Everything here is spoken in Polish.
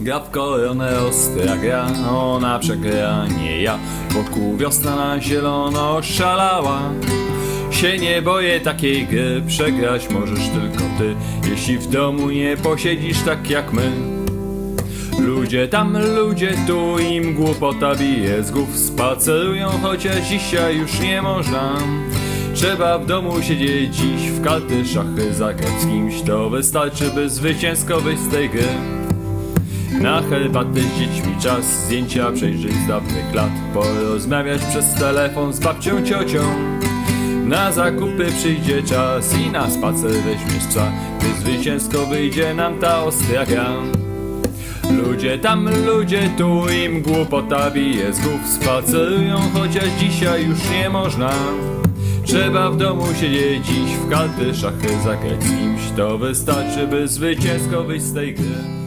Gra w kolorne ostra gra, ona przegra, nie ja. Wokół wiosna na zielono szalała. Się nie boję takiej gry, przegrać możesz tylko ty. Jeśli w domu nie posiedzisz tak jak my. Ludzie tam, ludzie tu, im głupota bije z głów. Spacerują, chociaż dzisiaj już nie można. Trzeba w domu siedzieć dziś, w karty, szachy zagrać z kimś. To wystarczy, by zwycięsko wyjść z tej gry na herbatę z dziećmi czas, zdjęcia przejrzeć z dawnych lat. Porozmawiać przez telefon z babcią, ciocią. Na zakupy przyjdzie czas i na spacer weźmiesz psa. Gdy zwycięsko wyjdzie nam ta ostra gra Ludzie tam, ludzie tu, im głupota bije z głów. Spacerują, chociaż dzisiaj już nie można. Trzeba w domu siedzieć dziś, w karty, szachy zagrać kimś. To wystarczy, by zwycięsko wyjść z tej gry